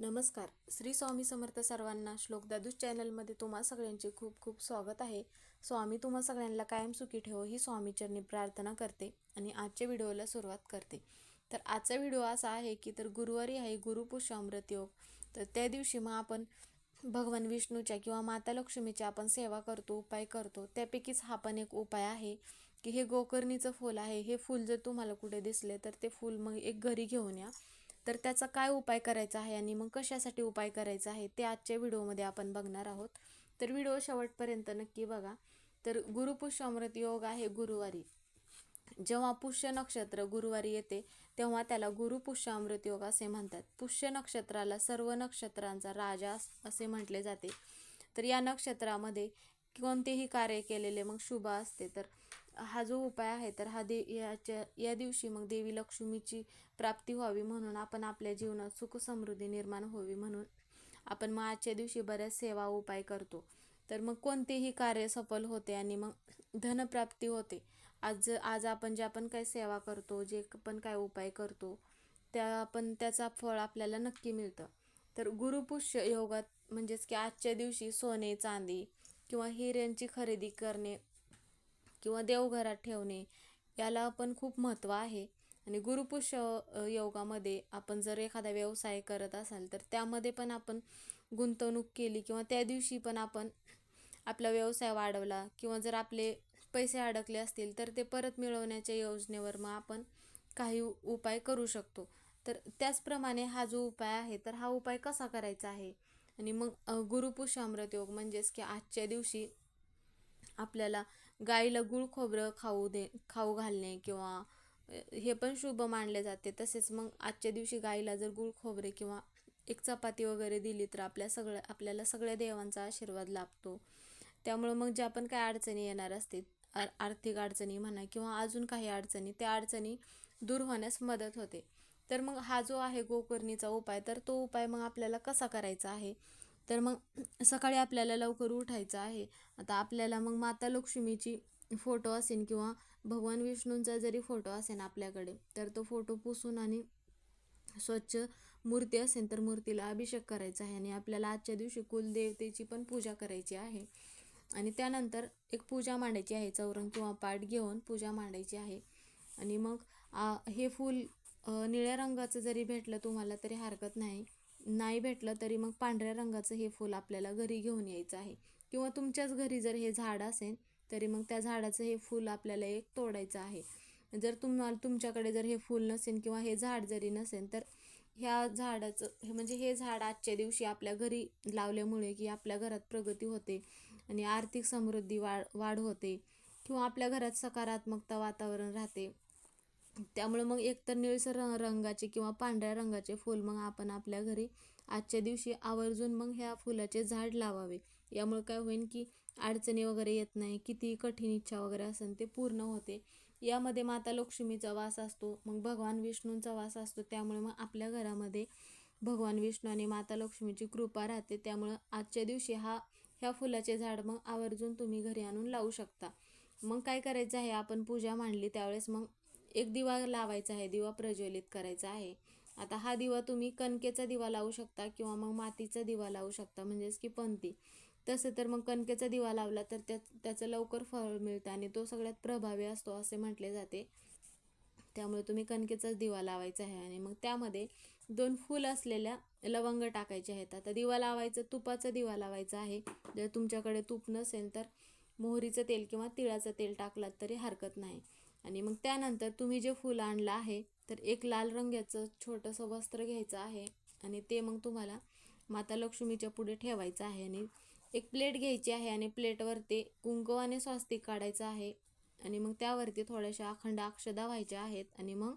नमस्कार. श्री स्वामी समर्थ सर्वांना श्लोक दादूस चॅनलमध्ये तुम्हा सगळ्यांचे खूप खूप स्वागत आहे. स्वामी तुम्हा सगळ्यांना कायम सुखी ठेवो ही स्वामीचरणी प्रार्थना करते आणि आजच्या व्हिडिओला सुरुवात करते. तर आजचा व्हिडिओ असा आहे की तर गुरुवारी आहे गुरुपुष्य अमृत योग. तर त्या दिवशी मग आपण भगवान विष्णूच्या किंवा माता लक्ष्मीच्या आपण सेवा करतो उपाय करतो. त्यापैकीच हा पण एक उपाय आहे की हे गोकर्णीचं फूल आहे. हे फूल जर तुम्हाला कुठे दिसले तर ते फूल मग एक घरी घेऊन या. तर त्याचा काय उपाय करायचा आहे आणि मग कशासाठी उपाय करायचा आहे ते आजच्या व्हिडिओमध्ये आपण बघणार आहोत. तर व्हिडिओ शेवटपर्यंत नक्की बघा. तर गुरुपुष्य अमृत योग आहे गुरुवारी. जेव्हा पुष्य नक्षत्र गुरुवारी येते तेव्हा त्याला गुरुपुष्य अमृत योग असे म्हणतात. पुष्य नक्षत्राला सर्व नक्षत्रांचा राजा असे म्हटले जाते. तर या नक्षत्रामध्ये कोणतेही कार्य केलेले मग शुभ असते. तर हा जो उपाय आहे तर हा दे याच्या या दिवशी मग देवी लक्ष्मीची प्राप्ती व्हावी म्हणून आपण आपल्या जीवनात सुख समृद्धी निर्माण व्हावी म्हणून आपण मग आजच्या दिवशी बऱ्याच सेवा उपाय करतो. तर मग कोणतेही कार्य सफल होते आणि मग धनप्राप्ती होते. आज आज आपण जे आपण काय सेवा करतो जे पण काय उपाय करतो त्या आपण त्याचा फळ आपल्याला नक्की मिळतं. तर गुरुपुष्य योगात म्हणजेच की आजच्या दिवशी सोने चांदी किंवा हिऱ्यांची खरेदी करणे किंवा देवघरात ठेवणे याला पण खूप महत्त्व आहे. आणि गुरुपुष्य योगामध्ये आपण जर एखादा व्यवसाय करत असाल तर त्यामध्ये पण आपण गुंतवणूक केली किंवा त्या दिवशी पण आपण आपला व्यवसाय वाढवला किंवा जर आपले पैसे अडकले असतील तर ते परत मिळवण्याच्या योजनेवर मग आपण काही उपाय करू शकतो. तर त्याचप्रमाणे हा जो उपाय आहे तर हा उपाय कसा करायचा आहे? आणि मग गुरुपुष्य अमृत योग म्हणजेच की आजच्या दिवशी आपल्याला गाईला गुळ खोबरं खाऊ दे खाऊ घालणे किंवा हे पण शुभ मानले जाते. तसेच मग आजच्या दिवशी गाईला जर गुळ खोबरे किंवा एक चपाती वगैरे दिली तर आपल्या सगळ्या आपल्याला सगळ्या देवांचा आशीर्वाद लाभतो. त्यामुळं मग ज्या पण काही अडचणी येणार असतील आर्थिक अडचणी म्हणा किंवा अजून काही अडचणी त्या अडचणी दूर होण्यास मदत होते. तर मग हा जो आहे गोकर्णीचा उपाय तर तो उपाय मग आपल्याला कसा करायचा आहे? तर मग सकाळी आपल्याला लवकर उठायचं आहे. आता आपल्याला मग माता लक्ष्मीची फोटो असेल किंवा भगवान विष्णूंचा जरी फोटो असेल आपल्याकडे तर तो फोटो पुसून आणि स्वच्छ मूर्ती असेल तर मूर्तीला अभिषेक करायचा आहे आणि आपल्याला आजच्या दिवशी कुलदेवतेची पण पूजा करायची आहे. आणि त्यानंतर एक पूजा मांडायची आहे चौरंग किंवा पाठ घेऊन पूजा मांडायची आहे. आणि मग हे फूल निळ्या रंगाचं जरी भेटलं तुम्हाला तरी हरकत नाही. नाही भेटलं तरी मग पांढऱ्या रंगाचं हे फूल आपल्याला घरी घेऊन यायचं आहे. किंवा तुमच्याच घरी जर हे झाड असेल तरी मग त्या झाडाचं हे फूल आपल्याला एक तोडायचं आहे. जर तुम्हाला तुमच्याकडे जर हे फूल नसेल किंवा हे झाड जरी नसेल तर ह्या झाडाचं हे म्हणजे हे झाड आजच्या दिवशी आपल्या घरी लावल्यामुळे की आपल्या घरात प्रगती होते आणि आर्थिक समृद्धी वाढ वाढ होते. किंवा आपल्या घरात सकारात्मकता वातावरण राहते. त्यामुळे मग एकतर निळसर रंगाचे किंवा पांढऱ्या रंगाचे फूल मग आपण आपल्या घरी आजच्या दिवशी आवर्जून मग ह्या फुलाचे झाड लावावे. यामुळे काय होईल की अडचणी वगैरे येत नाही किती कठीण इच्छा वगैरे असेल ते पूर्ण होते. यामध्ये माता लक्ष्मीचा वास असतो मग भगवान विष्णूंचा वास असतो त्यामुळे मग आपल्या घरामध्ये भगवान विष्णू आणि माता लक्ष्मीची कृपा राहते. त्यामुळं आजच्या दिवशी हा ह्या फुलाचे झाड मग आवर्जून तुम्ही घरी आणून लावू शकता. मग काय करायचं आहे आपण पूजा मांडली त्यावेळेस मग एक दिवा लावायचा आहे दिवा प्रज्वलित करायचा आहे. आता हा दिवा तुम्ही कणकेचा दिवा लावू शकता किंवा मग मातीचा दिवा लावू शकता म्हणजेच की पंथी तसं तर मग कणकेचा दिवा लावला तर त्या त्याचं लवकर फळ मिळतं आणि तो सगळ्यात प्रभावी असतो असे म्हटले जाते. त्यामुळे तुम्ही कणकेचाच दिवा लावायचा आहे आणि मग त्यामध्ये दोन फूल असलेल्या लवंग टाकायचे आहेत. आता दिवा लावायचं तुपाचा दिवा लावायचा आहे. जर तुमच्याकडे तूप नसेल तर मोहरीचं तेल किंवा तिळाचं तेल टाकलात तरी हरकत नाही. आणि मग त्यानंतर तुम्ही जे फूल आणलं आहे तर एक लाल रंगाचं छोटंसं वस्त्र घ्यायचं आहे आणि ते मग तुम्हाला माता लक्ष्मीच्या पुढे ठेवायचं आहे आणि एक प्लेट घ्यायची आहे आणि प्लेटवरती आणि स्वास्तिक काढायचं आहे आणि मग त्यावरती थोड्याशा अखंड अक्षदा व्हायच्या आहेत आणि मग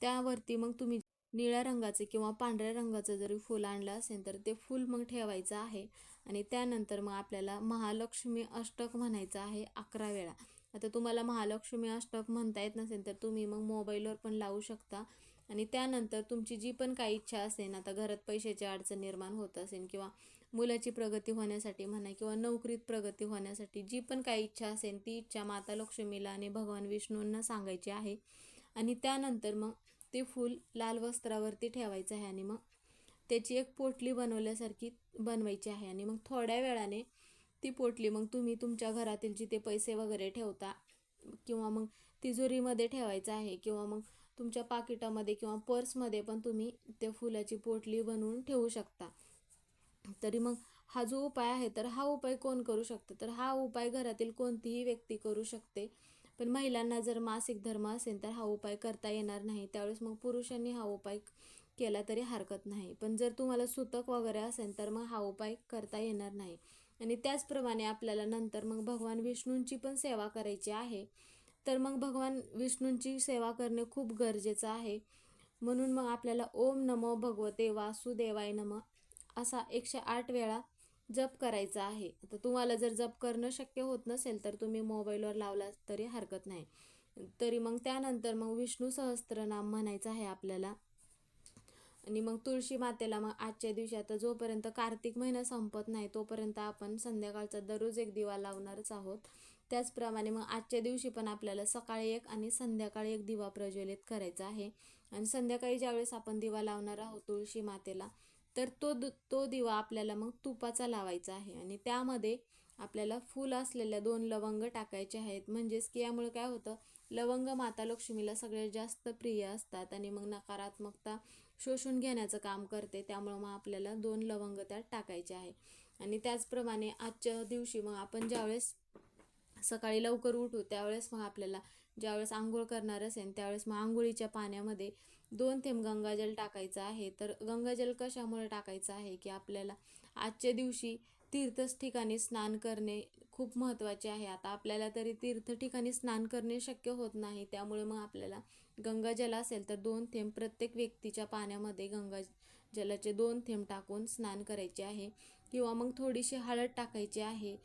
त्यावरती मग तुम्ही निळ्या रंगाचे किंवा पांढऱ्या रंगाचं जरी फूल आणलं असेल तर ते फूल मग ठेवायचं आहे. आणि त्यानंतर मग आपल्याला महालक्ष्मी अष्टक म्हणायचं आहे अकरा वेळा. आता तुम्हाला महालक्ष्मी अष्टक म्हणता येत नसेल तर तुम्ही मग मोबाईलवर पण लावू शकता. आणि त्यानंतर तुमची जी पण काही इच्छा असेल आता घरात पैशाची अडचण निर्माण होत असेल किंवा मुलाची प्रगती होण्यासाठी म्हणा किंवा नोकरीत प्रगती होण्यासाठी जी पण काही इच्छा असेल ती इच्छा माता लक्ष्मीला आणि भगवान विष्णूंना सांगायची आहे. आणि त्यानंतर मग ते फूल लाल वस्त्रावरती ठेवायचं आहे आणि मग त्याची एक पोटली बनवल्यासारखी बनवायची आहे. आणि मग थोड्या वेळाने ती पोटली. मग तुम्ही तुमच्या घरातील जिथे पैसे वगैरे ठेवता किंवा मग तिजोरीमध्ये ठेवायचं आहे किंवा मग तुमच्या पाकिटामध्ये किंवा पर्समध्ये पण तुम्ही त्या फुलाची पोटली बनवून ठेवू शकता. तरी मग हा जो उपाय आहे तर हा उपाय कोण करू शकतं? तर हा उपाय घरातील कोणतीही व्यक्ती करू शकते. पण महिलांना जर मासिक धर्म असेल तर हा उपाय करता येणार नाही. त्यावेळेस मग पुरुषांनी हा उपाय केला तरी हरकत नाही. पण जर तुम्हाला सुतक वगैरे असेल तर मग हा उपाय करता येणार नाही. आणि त्याचप्रमाणे आपल्याला नंतर मग भगवान विष्णूंची पण सेवा करायची आहे. तर मग भगवान विष्णूंची सेवा करणे खूप गरजेचं आहे. म्हणून मग आपल्याला ओम नमो भगवते वासुदेवाय नम असा एकशे आठ वेळा जप करायचा आहे. आता तुम्हाला जर जप करणं शक्य होत नसेल तर तुम्ही मोबाईलवर लावला तरी हरकत नाही. तरी मग त्यानंतर मग विष्णू सहस्त्रनाम म्हणायचं आहे आपल्याला. आणि मग तुळशी मातेला मग आजच्या दिवशी आता जोपर्यंत कार्तिक महिना संपत नाही तोपर्यंत आपण संध्याकाळचा दररोज एक दिवा लावणारच आहोत. त्याचप्रमाणे मग आजच्या दिवशी पण आपल्याला सकाळी एक आणि संध्याकाळी एक दिवा प्रज्वलित करायचा आहे. आणि संध्याकाळी ज्यावेळेस आपण दिवा लावणार आहोत तुळशी मातेला तर तो तो दिवा आपल्याला मग तुपाचा लावायचा आहे. आणि त्यामध्ये आपल्याला फूल असलेल्या दोन लवंग टाकायचे आहेत. म्हणजेच की यामुळे काय होतं लवंग माता लक्ष्मीला सगळ्यात जास्त प्रिय असतात आणि मग नकारात्मकता शोषून घेण्याचं काम करते. त्यामुळं मग आपल्याला दोन लवंग त्यात टाकायचे आहे. आणि त्याचप्रमाणे आजच्या दिवशी मग आपण ज्यावेळेस सकाळी लवकर उठू त्यावेळेस मग आपल्याला ज्यावेळेस आंघोळ करणार असेल त्यावेळेस मग आंघोळीच्या पाण्यामध्ये दोन थेंब गंगाजल टाकायचं आहे. तर गंगाजल कशामुळे टाकायचं आहे? की आपल्याला आजच्या दिवशी तीर्थच ठिकाणी स्नान करणे खूप महत्त्वाचे आहे. आता आपल्याला तरी तीर्थ ठिकाणी स्नान करणे शक्य होत नाही. त्यामुळे मग आपल्याला गंगाजल असेल तर दोन थेंब प्रत्येक व्यक्तीच्या पाण्यामध्ये गंगा जलाचे दोन थेंब टाकून स्नान करायचे आहे. किंवा मग थोडीशी हळद टाकायची आहे.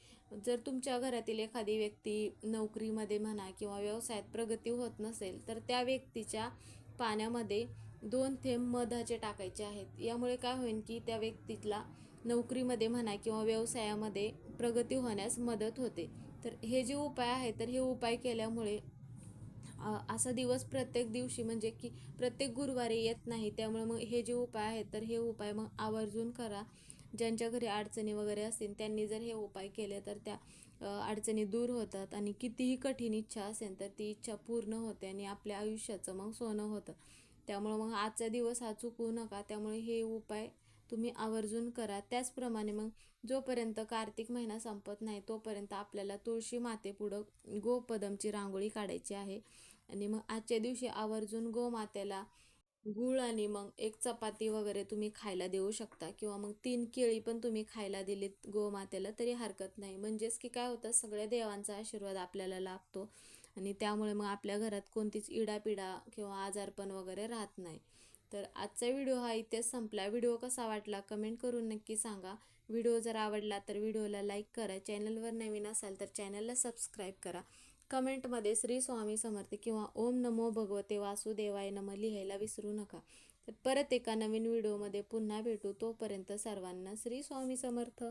जर तुमच्या घरातील एखादी व्यक्ती नोकरीमध्ये म्हणा किंवा व्यवसायात प्रगती होत नसेल तर त्या व्यक्तीच्या पाण्यामध्ये दोन थेंब मधाचे टाकायचे आहेत. यामुळे काय होईल की त्या व्यक्तीला नोकरीमध्ये म्हणा किंवा व्यवसायामध्ये प्रगती होण्यास मदत होते. तर हे जे उपाय आहे तर हे उपाय केल्यामुळे असा दिवस प्रत्येक दिवशी म्हणजे की प्रत्येक गुरुवारी येत नाही. त्यामुळे मग हे जे उपाय आहेत तर हे उपाय मग आवर्जून करा. ज्यांच्या घरी अडचणी वगैरे असतील त्यांनी जर हे उपाय केले तर त्या अडचणी दूर होतात आणि कितीही कठीण इच्छा असेल तर ती इच्छा पूर्ण होते आणि आपल्या आयुष्याचं मग सोनं होतं. त्यामुळं मग आजचा दिवस हा चुकवू नका. त्यामुळे हे उपाय तुम्ही आवर्जून करा. त्याचप्रमाणे मग जोपर्यंत कार्तिक महिना संपत नाही तोपर्यंत आपल्याला तुळशी मातेपुढं गोपदमची रांगोळी काढायची आहे. आणि मग आजच्या दिवशी आवर्जून गोमातेला गूळ आणि मग एक चपाती वगैरे तुम्ही खायला देऊ शकता. किंवा मग तीन केळी पण तुम्ही खायला दिलीत गोमातेला तरी हरकत नाही. म्हणजेच की काय होतं सगळ्या देवांचा आशीर्वाद आपल्याला लाभतो. आणि त्यामुळे मग आपल्या घरात कोणतीच इडापिडा किंवा आजारपण वगैरे राहत नाही. तर आजचा व्हिडिओ हा इथेच संपला. व्हिडिओ कसा वाटला कमेंट करून नक्की सांगा. व्हिडिओ जर आवडला तर व्हिडिओला लाईक करा. चॅनलवर नवीन असाल तर चॅनलला सबस्क्राईब करा. कमेंटमध्ये श्री स्वामी समर्थ किंवा ओम नमो भगवते वासुदेवाय नम लिहायला विसरू नका. तर परत एका नवीन व्हिडिओमध्ये पुन्हा भेटू. तोपर्यंत सर्वांना श्री स्वामी समर्थ.